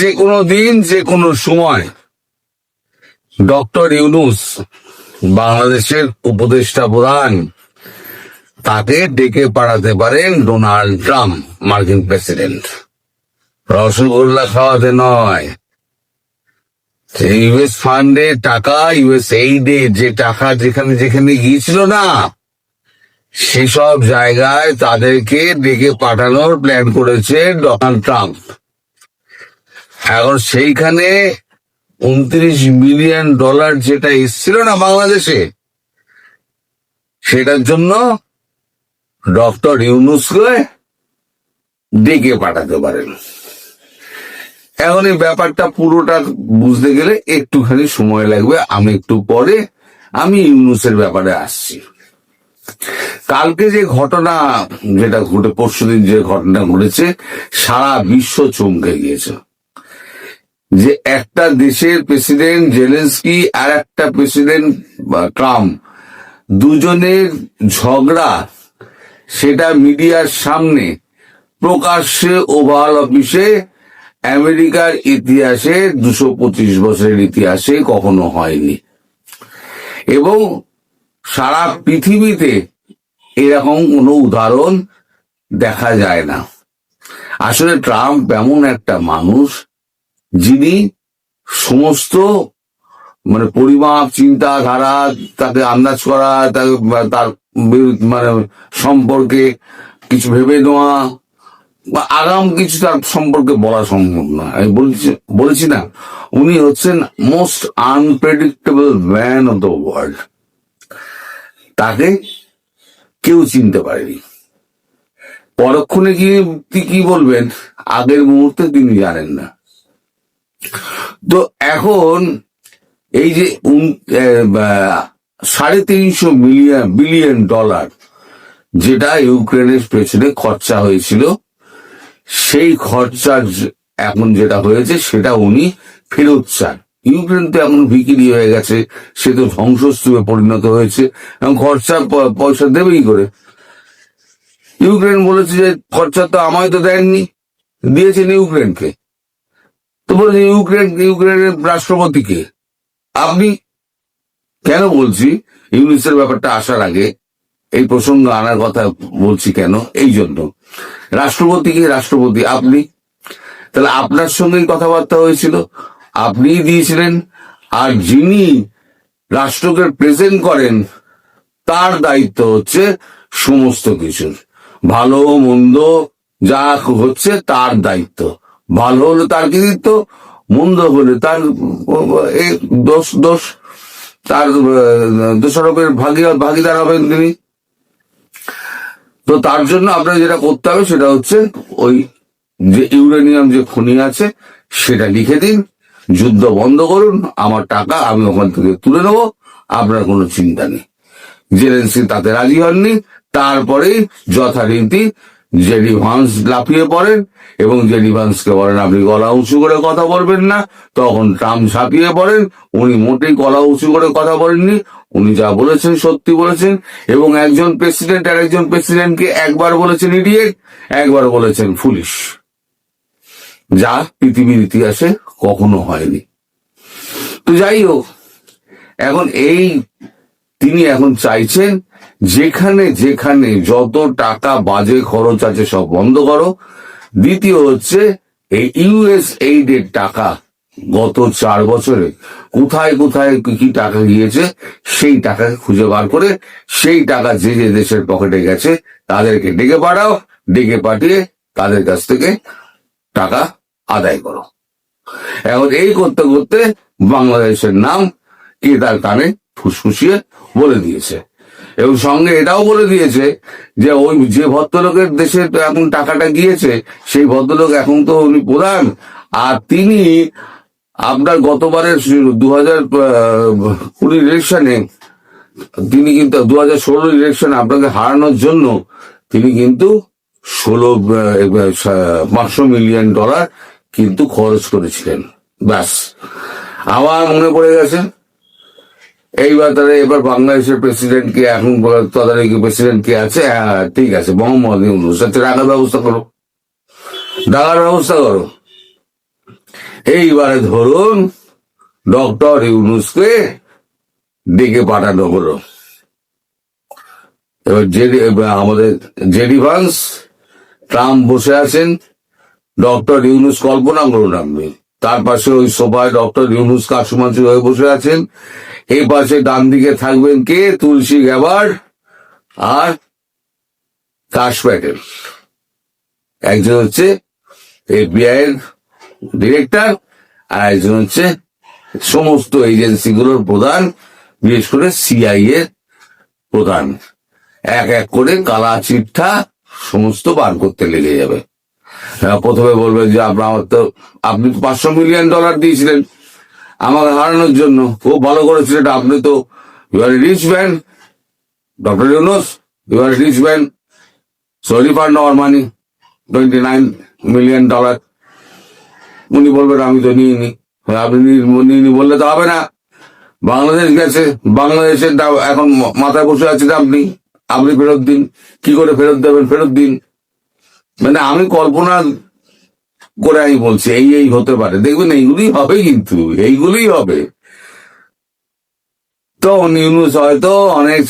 যে কোনো দিন যে কোনো সময়। ডক্টর ইউনুস, বাংলাদেশের উপদেষ্টা প্রধান, তাকে ডেকে পাঠাতে পারেন ডোনাল্ড ট্রাম্প, মার্কিন প্রেসিডেন্ট। রসগোল্লা খাওয়াতে নয়। ইউএস ফান্ডে টাকা, ইউএস এইডে যে টাকা যেখানে যেখানে গিয়েছিল না, সেসব জায়গায় তাদেরকে ডেকে পাঠানোর প্ল্যান করেছে ডোনাল্ড ট্রাম্প। এখন সেইখানে উনত্রিশ মিলিয়ন ডলার যেটা এসছিল না বাংলাদেশে, সেটার জন্য ডক্টর ইউনুসকে ডেকে পাঠাতে পারেন। এখন এই ব্যাপারটা পুরোটা বুঝতে গেলে একটুখানি সময় লাগবে, আমি একটু পরে আমি ইউনুসের ব্যাপারে আসছি। কালকে যে ঘটনা, যেটা ঘটে, পরশুদিন যে ঘটনা ঘটেছে, সারা বিশ্ব চমকে গিয়েছে। যে একটা দেশের প্রেসিডেন্ট জেলেন্সকি আর একটা প্রেসিডেন্ট ট্রাম্প। দুজনের ঝগড়া সেটা মিডিয়ার সামনে প্রকাশ্যে ওভাল অফিসে আমেরিকার ইতিহাসে দুশো পঁচিশ বছরের ইতিহাসে কখনো হয়নি। এবং সারা পৃথিবীতে এরকম কোনো উদাহরণ দেখা যায় না। আসলে ট্রাম্প এমন একটা মানুষ যিনি সমস্ত মানে পরিমাপ, চিন্তাধারা, তাকে আন্দাজ করা, তাকে তার মানে সম্পর্কে কিছু ভেবে নেওয়া বা আগাম কিছু তার সম্পর্কে বলা সম্ভব না। আমি বলছি, বলেছি না, উনি হচ্ছেন most unpredictable man of the world তাকে কেউ চিনতে পারেনি। পরক্ষণে গিয়ে কি বলবেন? আগের মুহূর্তে তিনি জানেন না। তো এখন এই যে সাড়ে তিনশো মিলিয়ন, বিলিয়ন ডলার যেটা ইউক্রেনের পেছনে খরচা হয়েছিল, সেই খরচা এখন যেটা হয়েছে সেটা উনি ফেরত চান। ইউক্রেন তো এমন ভিকিরি হয়ে গেছে, সে তো ধ্বংসস্তূপে পরিণত হয়েছে এবং খরচা পয়সা দেবেই করে। ইউক্রেন বলেছে যে খরচা তো আমায় তো দেননি, দিয়েছেন ইউক্রেনকে। তো বলেছে ইউক্রেন, ইউক্রেনের রাষ্ট্রপতিকে আপনি কেন বলছি? ইউনিসের ব্যাপারটা আসার আগে এই প্রসঙ্গ আনার কথা বলছি কেন? এই জন্য। রাষ্ট্রপতিকে রাষ্ট্রপতি আপনি। তাহলে আপনার সঙ্গেই কথাবার্তা হয়েছিল। আপনিই দিয়েছিলেন। আর যিনি রাষ্ট্রকে প্রেজেন্ট করেন, তার দায়িত্ব হচ্ছে সমস্ত কিছুর। ভালো, মন্দ, যা হচ্ছে তার দায়িত্ব। ভালো হলে তার কৃতিত্ব মন্দ হলে তার দোষ দোষ, তার দোষারোপের ভাগী, ভাগিদার হবেন তিনি। তো তার জন্য আপনার যেটা করতে হবে সেটা হচ্ছে ওই যে ইউরেনিয়াম যে খনি আছে, সেটা লিখে দিন, যুদ্ধ বন্ধ করুন, আমার টাকা আমি ওখান থেকে তুলে নেব, আপনার কোনো চিন্তা নেই। জেলেন্সি তাতে রাজি হননি, তারপরেই যথারীতি জেডি ভান্স লাফিয়ে পড়েন এবং জেডি ভান্সকে বলেন, আপনি গলা উঁচু করে কথা বলবেন না। তখন ট্রাম্প ঝাঁপিয়ে পড়েন। উনি মোটেই গলা উঁচু করে কথা বলেননি। উনি যা বলেছেন সত্যি বলেছেন এবং একজন প্রেসিডেন্ট আর একজন প্রেসিডেন্টকে একবার বলেছেন ইডিয়েট, একবার বলেছেন ফুলিশ। যা পৃথিবীর ইতিহাসে কখনো হয়নি। তো যাই হোক, এখন এই তিনি এখন চাইছেন যেখানে যেখানে যত টাকা বাজে খরচ আছে সব বন্ধ করো। দ্বিতীয় হচ্ছে, এই ইউএস এইডের টাকা গত চার বছরে কোথায় কোথায় কি কি টাকা গিয়েছে, সেই টাকা খুঁজে বার করে, সেই টাকা যে যে দেশের পকেটে গেছে, তাদেরকে ডেকে পাঠাও, ডেকে পাঠিয়ে তাদের কাছ থেকে টাকা আদায় করো। এখন এই করতে করতে বাংলাদেশের নাম কে তার কানে ফুসফুসিয়ে বলে দিয়েছে। এবং সঙ্গে এটাও বলে দিয়েছে যে ওই যে ভদ্রলোকের দেশে এখন টাকাটা গিয়েছে, সেই ভদ্রলোক এখন তো উনি প্রধান। আর তিনি আপনার গতবারের দু হাজার কুড়ি ইলেকশনে তিনি কিন্তু দু হাজার ষোলো ইলেকশনে আপনাকে হারানোর জন্য তিনি কিন্তু ষোলো পাঁচশো মিলিয়ন ডলার কিন্তু খরচ করেছিলেন। ব্যাস। আমার মনে পড়ে গেছে এইবার তাহলে এবার বাংলাদেশের প্রেসিডেন্ট কে, এখন তদারকি প্রেসিডেন্ট কে আছে হ্যাঁ ঠিক আছে, মোহাম্মদ ইউনুস। আচ্ছা টাকার ব্যবস্থা করো। টাকার ব্যবস্থা করো। এইবারে ধরুন ডক্টর ইউনুসকে ডেকে পাঠানো হলো। এবার জেডি আমাদের জেডি ভান্স, ট্রাম্প বসে আছেন। ডক্টর ইউনুস কল্পনা করুন আপনি। তার পাশে ওই সোফায় ডক্টর ইউনুস কাশুমাচু হয়ে বসে আছেন। এই পাশে ডান দিকে থাকবেন কে? তুলসী গ্যাবার আর কাশ প্যাটেল। একজন হচ্ছে এফবিআই এর ডিরেক্টর আর একজন হচ্ছে সমস্ত এজেন্সিগুলোর প্রধান, বিশেষ করে সিআই এর প্রধান। এক এক করে কালা চিঠা সমস্ত বার করতে লেগে যাবে। প্রথমে বলবে যে আপনার তো আপনি তো পাঁচশো মিলিয়ন ডলার দিয়েছিলেন। আমাকে হারানোর জন্য খুব ভালো করেছিলেন আপনি তো you are rich man doctor Yunus you are rich man so refund our money twenty nine million dollar উনি বলবেন আমি তো নিইনি। হ্যাঁ, আপনি নি- বললে তো হবে না। বাংলাদেশ গেছে বাংলাদেশের এখন মাথায় বসে আছেন আপনি। আপনি ফেরত দিন। কি করে ফেরত দেবেন? ফেরত দিন। মানে আমি কল্পনা করে আমি বলছি, এই এই হতে পারে। দেখবেন এইগুলি হবে কিন্তু এইগুলি হবে। তো ইউনুস হয়তো অনেক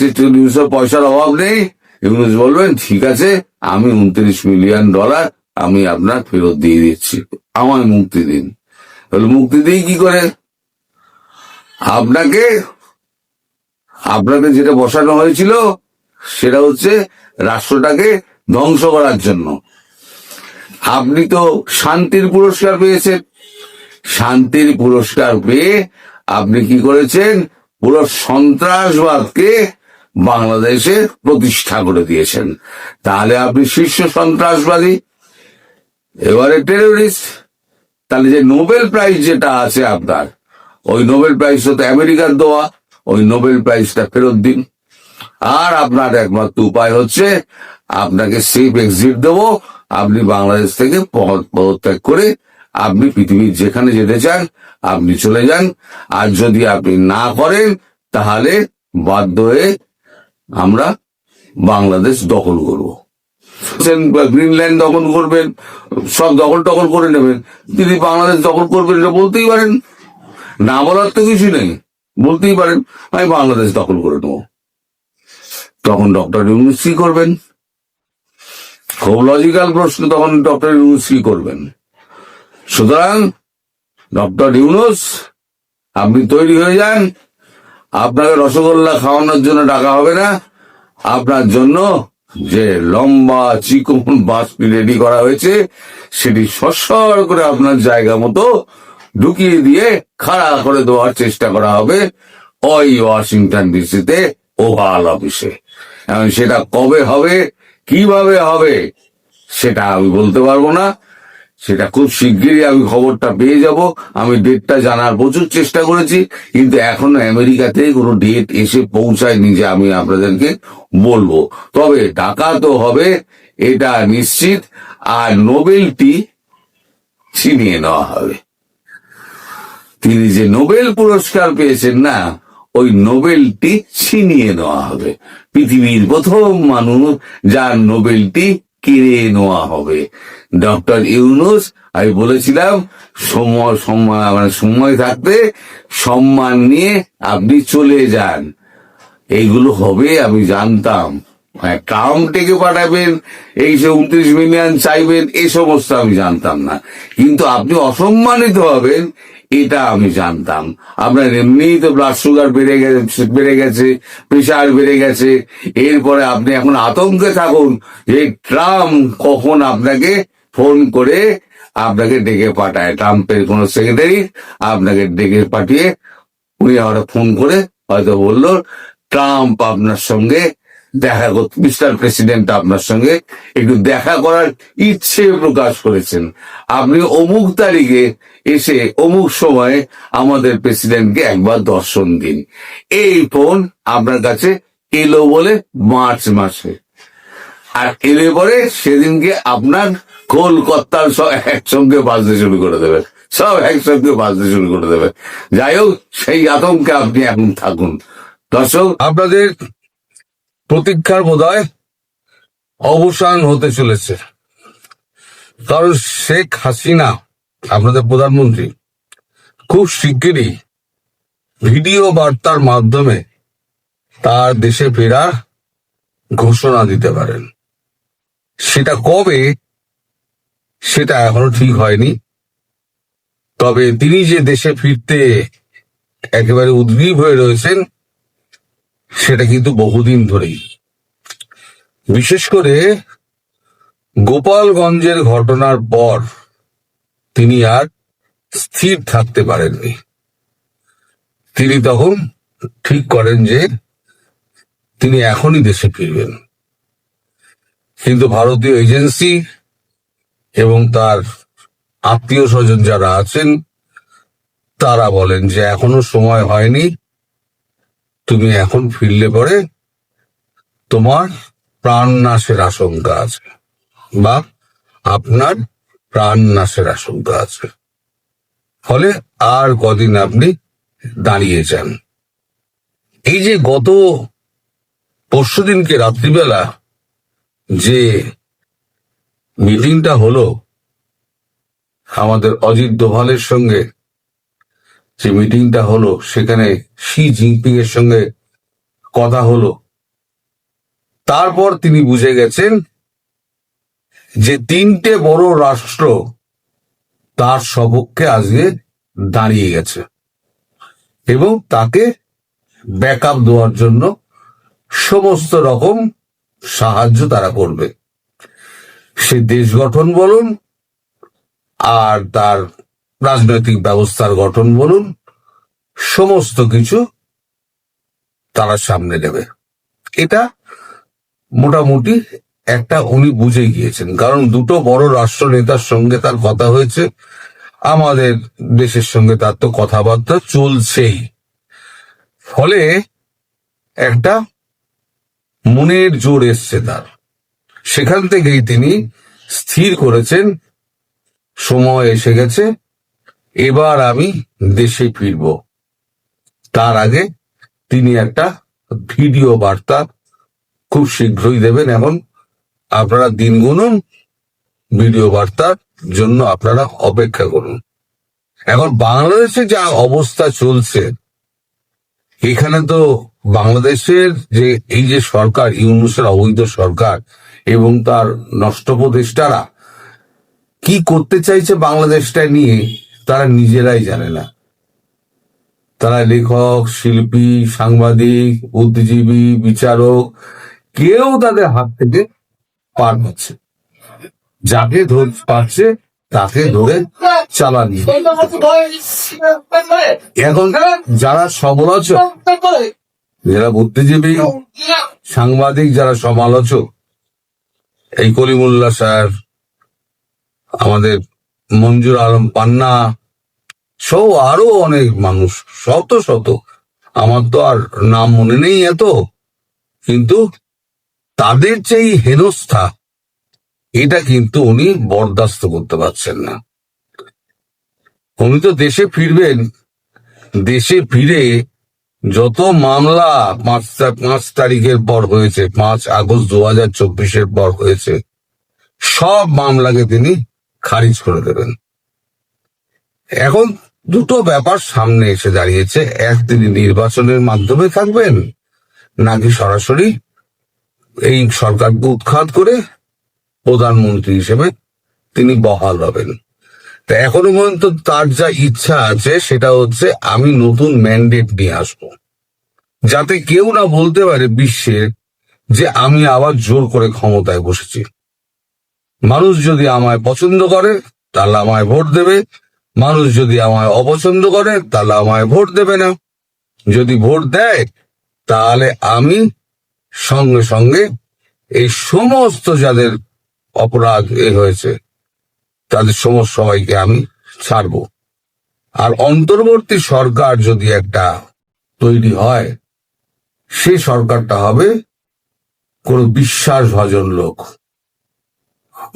পয়সার অভাব নেই। ইউনুস বলবেন, ঠিক আছে, আমি উনত্রিশ মিলিয়ন ডলার আমি আপনার ফেরত দিয়ে দিচ্ছি। আমায় মুক্তি দিন। তাহলে মুক্তি দিই কি করে? আপনাকে আপনাকে যেটা বসানো হয়েছিল, সেটা হচ্ছে রাষ্ট্রটাকে ধ্বংস করার জন্য। আপনি তো শান্তির পুরস্কার পেয়েছেন। শান্তির পুরস্কার পেয়ে আপনি কি করেছেন? পুরো সন্ত্রাসবাদকে বাংলাদেশে প্রতিষ্ঠা করে দিয়েছেন। তাহলে আপনি শীর্ষ সন্ত্রাসবাদী, এবারে টেরোরিস্ট তাহলে যে নোবেল প্রাইজ যেটা আছে আপনার, ওই নোবেল প্রাইজটা তো আমেরিকার দেওয়া ওই নোবেল প্রাইজটা ফেরত দিন। আর আপনার একমাত্র উপায় হচ্ছে, আপনাকে সেফ এক্সিট দেবো আপনি বাংলাদেশ থেকে পদ- পদত্যাগ করে আপনি পৃথিবীর যেখানে যেতে চান, আপনি চলে যান। আর যদি আপনি না করেন, তাহলে বাধ্য হয়ে আমরা বাংলাদেশ দখল করব। গ্রিনল্যান্ড দখল করবেন, সব দখল টখল করে নেবেন। তিনি বাংলাদেশ দখল করবেন এটা বলতেই পারেন। না বলার তো কিছু নেই, বলতেই পারেন, আমি বাংলাদেশ দখল করে নেব। তখন ডক্টর ইউনুস করবেন? খুব লজিক্যাল প্রশ্ন তখন ডক্টর ইউনুস কি করবেন? সুতরাং ডক্টর ইউনুস আপনি তৈরি হয়ে যান। আপনাকে রসগোল্লা খাওয়ানোর জন্য ডাকা হবে না। আপনার জন্য যে লম্বা চিকন বাসটি রেডি করা হয়েছে, সেটি সসর করে আপনার জায়গা মতো ঢুকিয়ে দিয়ে খাড়া করে দেওয়ার চেষ্টা করা হবে। ওই ওয়াশিংটন ডিসিতে ওভাল অফিসে। এখন সেটা কবে হবে? কীভাবে হবে সেটা আমি বলতে পারব না। সেটা খুব শিগগিরই আমি খবরটা পেয়ে যাব। আমি ডেটটা জানার প্রচুর চেষ্টা করেছি, কিন্তু এখনও আমেরিকাতে কোনো ডেট এসে পৌঁছায়নি যে আমি আপনাদেরকে বলব। তবে টাকা তো হবে, এটা নিশ্চিত, আর নোবেলটি ছিনিয়ে নেওয়া হবে। তিনি যে নোবেল পুরস্কার পেয়েছেন না ওই নোবেলটি ছিনিয়ে নেওয়া হবে। পৃথিবীর প্রথম মানুষ যার নোবেলটি কেড়ে নেওয়া হবে। ডক্টর ইউনুস, আমি বলেছিলাম, সময় সময় মানে সময় থাকতে সম্মান নিয়ে আপনি চলে যান। এইগুলো হবে, আমি জানতাম। হ্যাঁ কাম টেকে পাঠাবেন এই উনত্রিশ মিলিয়ন চাইবেন এই সমস্ত আমি জানতাম না। কিন্তু আপনি অসম্মানিত হবেন এটা আমি জানতাম। আপনার এমনিই তো ব্লাড সুগার বেড়ে গেছে বেড়ে গেছে প্রেশার বেড়ে গেছে। এরপরে আপনি এখন আতঙ্কে থাকুন যে ট্রাম্প কখন আপনাকে ফোন করে আপনাকে ডেকে পাঠায়। ট্রাম্পের কোন সেক্রেটারি আপনাকে ডেকে পাঠিয়ে উনি আবার ফোন করে হয়তো বলল, ট্রাম্প আপনার সঙ্গে দেখা করতে মিস্টার প্রেসিডেন্ট আপনার সঙ্গে একটু দেখা করার ইচ্ছে প্রকাশ করেছেন। আপনি অমুক তারিখে এসে অমুক সময়ে আমাদের প্রেসিডেন্টকে একবার দর্শন দিন। এই ফোন আপনার কাছে এলো বলে মার্চ মাসে। আর এলে পরে সেদিনকে আপনার কলকাতার সব একসঙ্গে বাজতে শুরু করে দেবে সব একসঙ্গে বাজতে শুরু করে দেবে যাই হোক, সেই আতঙ্কে আপনি এখন থাকুন। দর্শক, আপনাদের প্রতীক্ষার বোধ অবসান হতে চলেছে। কারণ শেখ হাসিনা, আপনাদের প্রধানমন্ত্রী, খুব শিগগিরই ভিডিও বার্তার মাধ্যমে তার দেশে ফেরার ঘোষণা দিতে পারেন। সেটা কবে, সেটা এখনও ঠিক হয়নি। তবে তিনি যে দেশে ফিরতে একেবারে উদ্গ্রীব হয়ে রয়েছেন সেটা কিন্তু বহুদিন ধরেই। বিশেষ করে গোপালগঞ্জের ঘটনার পর তিনি আর স্থির থাকতে পারেননি। তিনি তখন ঠিক করেন যে তিনি এখনই দেশে ফিরবেন। কিন্তু ভারতীয় এজেন্সি এবং তার আত্মীয় স্বজন যারা আছেন, তারা বলেন যে এখনও সময় হয়নি তুমি এখন ফিরলে পরে তোমার প্রাণ নাশের আশঙ্কা আছে। বা আপনার প্রাণ নাশের আশঙ্কা আছে। ফলে আর কদিন আপনি দাঁড়িয়ে যান। এই যে গত পরশু দিনকে রাত্রিবেলা যে মিটিংটা হলো, আমাদের অজিত দোভালের সঙ্গে যে মিটিংটা হলো, সেখানে শি জিনপিং এর সঙ্গে কথা হলো। তারপর তিনি বুঝে গেছেন যে তিনটে বড় রাষ্ট্র তার সপক্ষে আজকে দাঁড়িয়ে গেছে এবং তাকে ব্যাকআপ দেওয়ার জন্য সমস্ত রকম সাহায্য তারা করবে। সে দেশ গঠন বলুন আর তার রাজনৈতিক ব্যবস্থার গঠন বলুন, সমস্ত কিছু তারা সামনে নেবে। এটা মোটামুটি একটা উনি বুঝে গিয়েছেন, কারণ দুটো বড় রাষ্ট্র নেতার সঙ্গে তার কথা হয়েছে, আমাদের দেশের সঙ্গে তার তো কথাবার্তা চলছেই। ফলে একটা মনের জোর এসছে তার। সেখান থেকেই তিনি স্থির করেছেন, সময় এসে গেছে এবার আমি দেশে ফিরব। তার আগে তিনি একটা ভিডিও বার্তা খুব শীঘ্রই দেবেন। এখন আপনারা দিন গুনুন, ভিডিও বার্তার জন্য আপনারা অপেক্ষা করুন। এখন বাংলাদেশে যা অবস্থা চলছে, এখানে তো বাংলাদেশের যে, এই যে সরকার, ইউনুসের অবৈধ সরকার এবং তার নষ্ট নষ্টপ্রদেষ্টারা কি করতে চাইছে বাংলাদেশটা নিয়ে? তারা নিজেরাই জানে না। তারা লেখক, শিল্পী, সাংবাদিক, বুদ্ধিজীবী, বিচারক, কেউ তাদের হাত থেকে পার পাচ্ছে যাকে পাচ্ছে, তাকে ধরে চালানি। এখন যারা সমালোচক, যারা বুদ্ধিজীবী, সাংবাদিক, যারা সমালোচক, এই কলিমুল্লাহ স্যার, আমাদের মঞ্জুর আলম পান্না সব আরও অনেক মানুষ, শত শত। আমার তো আর নাম মনে নেই এত। কিন্তু তাদের যে হেনস্থা, এটা কিন্তু উনি বরদাস্ত করতে পারছেন না। উনি তো দেশে ফিরবেন। দেশে ফিরে যত মামলা পাঁচ পাঁচ তারিখের পর হয়েছে, পাঁচ আগস্ট দু হাজার চব্বিশের পর হয়েছে, সব মামলাকে তিনি খারিজ করে দেবেন। এখন দুটো ব্যাপার সামনে এসে দাঁড়িয়েছে। এক তিনি নির্বাচনের মাধ্যমে থাকবেন, নাকি সরাসরি এই সরকারকে উৎখাত করে প্রধানমন্ত্রী হিসেবে তিনি বহাল হবেন। তা এখনও পর্যন্ত তার যা ইচ্ছা আছে, সেটা হচ্ছে আমি নতুন ম্যান্ডেট নিয়ে আসব। যাতে কেউ না বলতে পারে বিশ্বের যে আমি আবার জোর করে ক্ষমতায় বসেছি। মানুষ যদি আমায় পছন্দ করে, তাহলে আমায় ভোট দেবে। মানুষ যদি আমায় অপছন্দ করে, তাহলে আমায় ভোট দেবে না। যদি ভোট দেয়, তাহলে আমি সঙ্গে সঙ্গে এই সমস্ত যাদের অপরাধ এ হয়েছে, তাদের সমস্ত সবাইকে আমি ছাড়ব। আর অন্তর্বর্তী সরকার যদি একটা তৈরি হয়, সে সরকারটা হবে কোন বিশ্বাসভাজন লোক।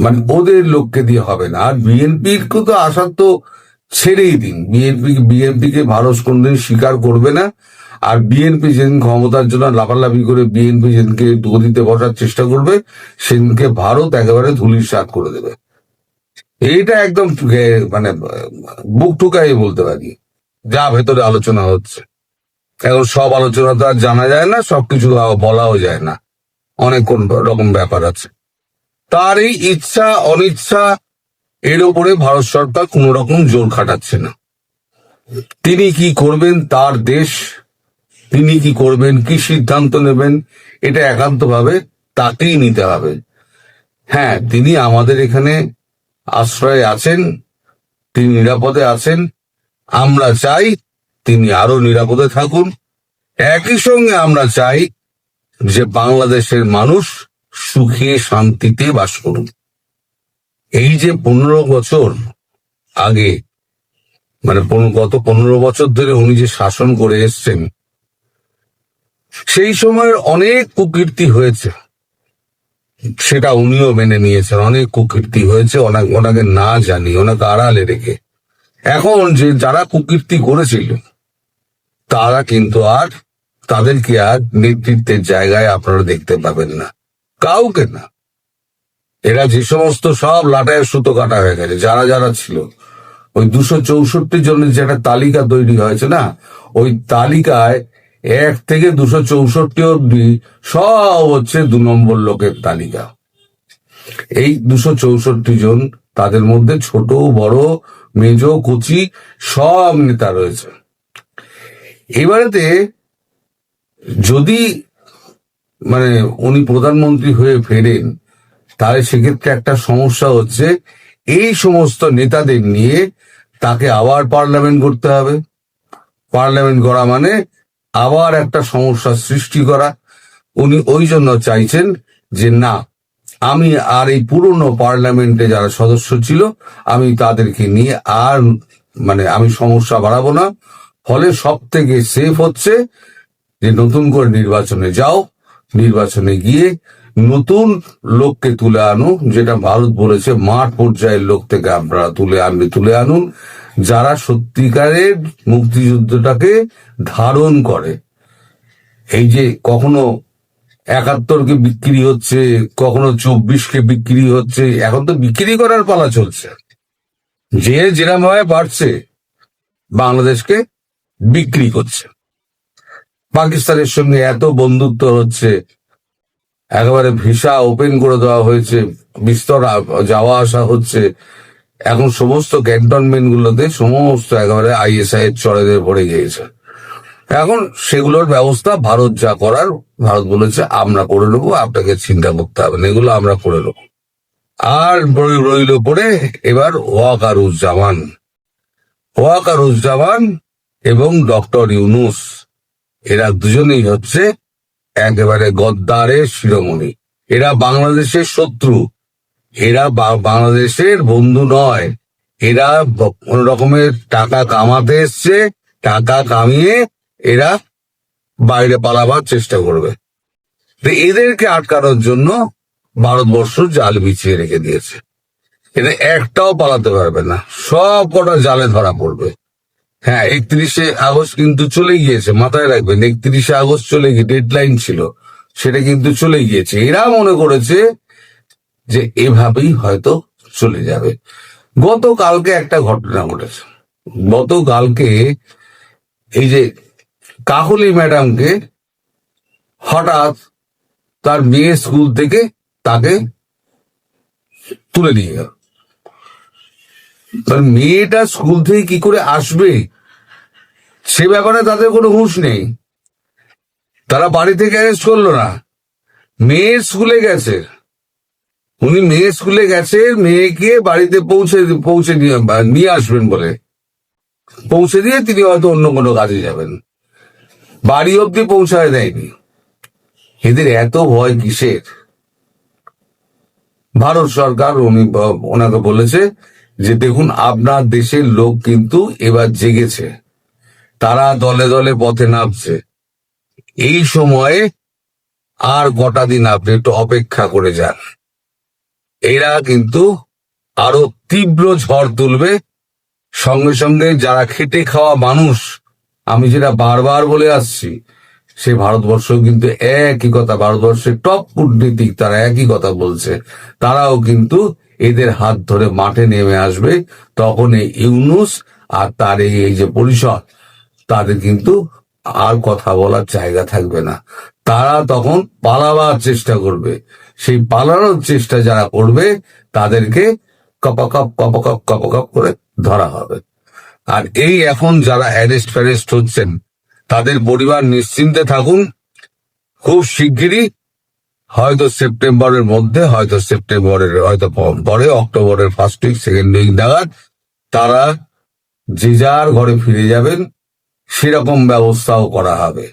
মানে ওদের লোককে দিয়ে হবে না। আর বিএনপির তো আসার তো ছেড়েই দিন। বিএনপি বিএনপি কে ভারত কোনদিন স্বীকার করবে না। আর বিএনপি যেদিন ক্ষমতার জন্য লাফালাফি করে বিএনপি যেদিনকে গদিতে বসার চেষ্টা করবে, সেদিনকে ভারত একেবারে ধুলির সাত করে দেবে। এইটা একদম মানে বুক টুকাই বলতে পারি। যা ভেতরে আলোচনা হচ্ছে। এখন সব আলোচনা তো আর জানা যায় না, সবকিছু বলাও যায় না। অনেক রকম ব্যাপার আছে। তার এই ইচ্ছা, অনিচ্ছা এর ওপরে ভারত সরকার কোন রকম জোর খাটাচ্ছে না। তিনি কি করবেন তার দেশ? তিনি কি করবেন? কি সিদ্ধান্ত নেবেন? এটা একান্তভাবে তাকেই নিতে হবে। হ্যাঁ তিনি আমাদের এখানে আশ্রয়ে আছেন, তিনি নিরাপদে আছেন। আমরা চাই তিনি আরও নিরাপদে থাকুন। একই সঙ্গে আমরা চাই যে বাংলাদেশের মানুষ সুখে শান্তিতে বাস করুন এই যে পনেরো বছর আগে মানে গত পনেরো বছর ধরে উনি যে শাসন করে এসছেন, সেই সময়ের অনেক কুকীর্তি হয়েছে। সেটা উনিও মেনে নিয়েছেন। অনেক কুকীর্তি হয়েছে ওনা- ওনাকে না জানি, ওনাকে আড়ালে রেখে। এখন যে যারা কুকীর্তি করেছিল, তারা কিন্তু আর তাদেরকে আর নেতৃত্বের জায়গায় আপনারা দেখতে পাবেন না। কাউকে না। এরা যে সমস্ত সব লাটায় সুতো কাটা হয়ে গেছে, যারা যারা ছিল। ওই দুশো চৌষট্টি জনের যে একটা তালিকা তৈরি হয়েছে না, ওই তালিকায় এক থেকে দুশো চৌষট্টি অব্দি সব হচ্ছে দু নম্বর লোকের তালিকা। এই দুশো চৌষট্টি জন, তাদের মধ্যে ছোট, বড়, মেজ, কুচি সব নেতা রয়েছে। এবারেতে যদি মানে উনি প্রধানমন্ত্রী হয়ে ফেরেন তাহলে সেক্ষেত্রে একটা সমস্যা হচ্ছে, এই সমস্ত নেতাদের নিয়ে তাকে আবার পার্লামেন্ট করতে হবে। পার্লামেন্ট করা মানে আবার একটা সমস্যার সৃষ্টি করা। উনি ওই জন্য চাইছেন যে না, আমি আর এই পুরনো পার্লামেন্টে যারা সদস্য ছিল, আমি তাদেরকে নিয়ে আর মানে আমি সমস্যা বাড়াবো না। ফলে সব থেকে সেফ হচ্ছে যে নতুন করে নির্বাচনে যাও, নির্বাচনে গিয়ে নতুন লোককে তুলে আনো যেটা ভারত বলেছে মাঠ পর্যায়ের লোক থেকে আপনারা তুলে আনবে তুলে আনুন, যারা সত্যিকারের মুক্তিযুদ্ধটাকে ধারণ করে। এই যে কখনো একাত্তরকে বিক্রি হচ্ছে, কখনো চব্বিশকে বিক্রি হচ্ছে, এখন তো বিক্রি করার পালা চলছে। যে যেরকম ভাবে বাংলাদেশকে বিক্রি করছে। পাকিস্তানের সঙ্গে এত বন্ধুত্ব হচ্ছে একেবারে ভিসা ওপেন করে দেওয়া হয়েছে, বিস্তর যাওয়া আসা হচ্ছে। এখন সমস্ত ক্যান্টনমেন্ট গুলোতে সমস্ত একেবারে আইএসআই এর চড়েদের ভরে গিয়েছে। এখন সেগুলোর ব্যবস্থা ভারত যা করার, ভারত বলেছে, আমরা করে নেব, আপনাকে চিন্তা করতে হবে না, এগুলো আমরা করে নেব। আর রই- রইল পরে এবার ওয়াকারুজ্জামান। ওয়াকারুজ্জামান এবং ডক্টর ইউনুস, এরা দুজনেই হচ্ছে একেবারে গদ্দারের শিরোমণি। এরা বাংলাদেশের শত্রু। এরা বাংলাদেশের বন্ধু নয়। এরা কোন রকমের টাকা কামাতে এসছে। টাকা কামিয়ে এরা বাইরে পালাবার চেষ্টা করবে। এদেরকে আটকানোর জন্য ভারতবর্ষ জাল বিছিয়ে রেখে দিয়েছে। এদের একটাও পালাতে পারবে না। সব কটা জালে ধরা পড়বে। হ্যাঁ একত্রিশে আগস্ট কিন্তু চলে গিয়েছে, মাথায় রাখবেন, একত্রিশে আগস্ট চলে গিয়ে ডেডলাইন ছিল, সেটা কিন্তু চলে গিয়েছে। এরা মনে করেছে যে এভাবেই হয়তো চলে যাবে। গতকালকে একটা ঘটনা ঘটেছে। গতকালকে এই যে কাহলি ম্যাডামকে হঠাৎ তার মেয়ে স্কুল থেকে তাকে তুলে নিয়ে গেল। তার মেয়েটা স্কুল থেকে কি করে আসবে? সে ব্যাপারে তাদের কোনো হুঁশ নেই। তারা বাড়ি থেকে অ্যারেস্ট করল না। মেয়ে স্কুলে গেছে। উনি মেয়ে স্কুলে গেছে, মেয়েকে বাড়িতে পৌঁছে পৌঁছে দিয়ে নিয়ে আসবেন বলে। পৌঁছে দিয়ে তিনি হয়তো অন্য কোনো কাজে যাবেন। বাড়ি অব্দি পৌঁছায় দেয়নি। এদের এত ভয় কিসের? ভারত সরকার উনি ওনাকে বলেছে যে দেখুন, আপনার দেশের লোক কিন্তু এবার জেগেছে। তারা দলে দলে পথে নামছে। এই সময়ে আর কটা দিন আপনি একটু অপেক্ষা করে যান। এরা কিন্তু আরও তীব্র ঝড় তুলবে। সঙ্গে সঙ্গে যারা খেটে খাওয়া মানুষ, আমি যেটা বারবার বলে আসছি, সে ভারতবর্ষ কিন্তু একই কথা, ভারতবর্ষের টপ কূটনীতিক তারা একই কথা বলছে। তারাও কিন্তু এদের হাত ধরে মাঠে নেমে আসবে। তখন এই ইউনুস আর তার এই যে পরিষদ তাদের কিন্তু আর কথা বলার জায়গা থাকবে না। তারা তখন পালাবার চেষ্টা করবে। সেই পালানোর চেষ্টা যারা করবে, তাদেরকে কপাকপ কপাকপ কপাকপ করে ধরা হবে। আর এই এখন যারা অ্যারেস্ট ফ্যারেস্ট হচ্ছেন, তাদের পরিবার নিশ্চিন্তে থাকুন। খুব শিগগিরই, হয়তো সেপ্টেম্বরের মধ্যে, হয়তো সেপ্টেম্বরের, হয়তো পরে অক্টোবরের ফার্স্ট উইক সেকেন্ড উইক নাগাদ, তারা যে যার ঘরে ফিরে যাবেন সেরকম ব্যবস্থাও করা হবে।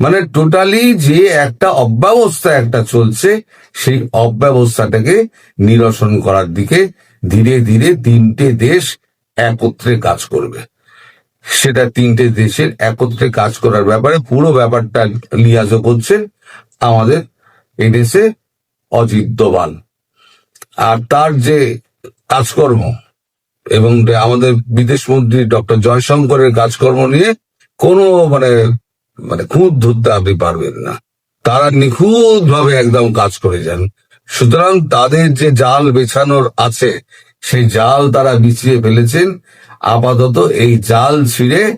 মানে টোটালি যে একটা অব্যবস্থা একটা চলছে, সেই অব্যবস্থাটাকে নিরসন করার দিকে ধীরে ধীরে তিনটে দেশ একত্রে কাজ করবে। সেটা তিনটে দেশের একত্রে কাজ করার ব্যাপারে পুরো ব্যাপারটা লিয়াজও করছেন আমাদের এদেশে অজিত আর তার যে কাজকর্ম এবং আমাদের বিদেশ মন্ত্রী ডক্টর জয়শঙ্করের কাজকর্ম নিয়ে কোনো মানে মানে খুঁত ধরতে আপনি পারবেন না। তারা নিখুঁত ভাবে একদম কাজ করে যান। সুতরাং তাদের যে জাল বেছানোর আছে, সেই জাল তারা বিছিয়ে ফেলেছেন। আপাতত এই জাল ছিঁড়ে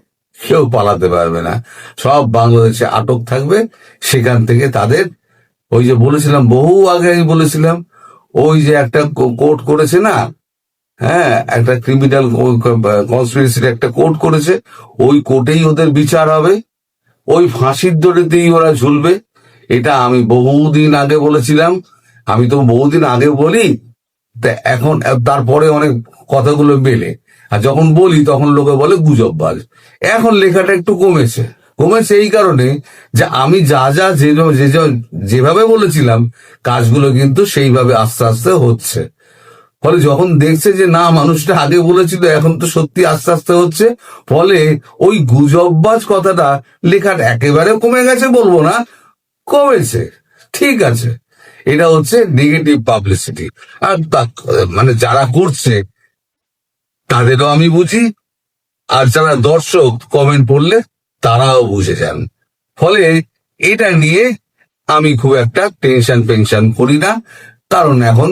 কেউ পালাতে পারবে না। সব বাংলাদেশে আটক থাকবে। সেখান থেকে তাদের, ওই যে বলেছিলাম, বহু আগে বলেছিলাম, ওই যে একটা কোর্ট করেছে না হ্যাঁ একটা ক্রিমিনাল কনস্পিরেসির একটা কোর্ট করেছে। ওই কোর্টেই ওদের বিচার হবে। ওই ফাঁসির দড়িতেই ওরা ঝুলবে। এটা আমি বহুদিন আগে বলেছিলাম। আমি তো বহুদিন আগে বলি, তা এখন, তারপরে অনেক কথাগুলো মেলে। আর যখন বলি, তখন লোকে বলে গুজববাজ। এখন লেখাটা একটু কমেছে। কমেছে এই কারণে যে আমি যে, যে- যে- যেভাবে বলেছিলাম, কাজগুলো কিন্তু সেইভাবে আস্তে আস্তে হচ্ছে। ফলে যখন দেখছে যে না, মানুষটা আগে বলেছিল, এখন তো সত্যি আস্তে আস্তে হচ্ছে, ফলে ওই গুজববাজ কথাটা লেখার একেবারে কমে গেছে বলব না, কমেছে। ঠিক আছে। এটা হচ্ছে নেগেটিভ পাবলিসিটি আর মানে যারা করছে, তাদেরও আমি বুঝি, আর যারা দর্শক কমেন্ট পড়লে, তারাও বুঝে যান। ফলে এটা নিয়ে আমি খুব একটা টেনশন পেনশন করি না, কারণ এখন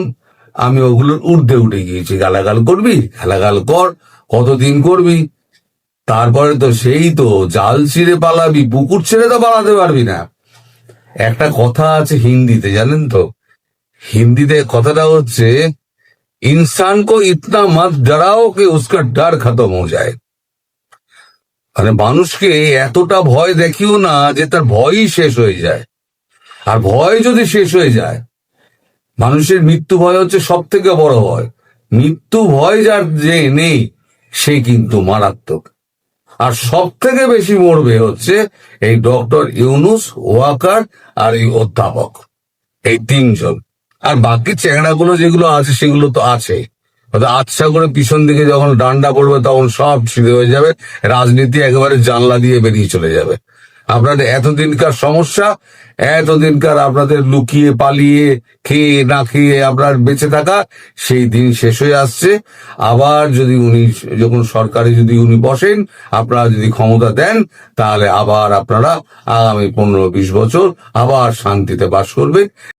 আমি ওগুলোর উর্ধে উঠে গিয়েছি। গালাগাল করবি গালাগাল কর, কতদিন করবি? তারপরে তো সেই তো, জাল ছিঁড়ে পালাবি, পুকুর ছেড়ে তো পালাতে পারবি না। একটা কথা আছে হিন্দিতে, জানেন তো? হিন্দিতে কথাটা হচ্ছে, ইনসান কো ইতনা মত ডরাও কি উসকা ডার খতম হয়ে যায়। মানে মানুষকে এতটা ভয় দেখিও না যে তার ভয়ই শেষ হয়ে যায়। আর ভয় যদি শেষ হয়ে যায় মানুষের মৃত্যু ভয় হচ্ছে সব থেকে বড় ভয়। মৃত্যু ভয় যার যে নেই, সে কিন্তু মারাত্মক। আর সব থেকে বেশি মরবে হচ্ছে এই ডক্টর ইউনুস, ওয়াকার আর এই অধ্যাপক। এই তিনজন। আর বাকি চেংড়াগুলো যেগুলো আছে, সেগুলো তো আছে। আচ্ছা করে পিছন দিকে যখন ডান্ডা পড়বে, তখন সব সিধে হয়ে যাবে, রাজনীতি একেবারে জানলা দিয়ে বেরিয়ে চলে যাবে। আপনাদের এতদিনকার সমস্যা, এতদিনকার আপনাদের লুকিয়ে পালিয়ে খেয়ে না খেয়ে আপনার বেঁচে থাকা, সেই দিন শেষ হয়ে আসছে। আবার যদি উনি, যখন সরকারে যদি উনি বসেন, আপনারা যদি ক্ষমতা দেন, তাহলে আবার আপনারা আগামী পনেরো বিশ বছর আবার শান্তিতে বাস করবেন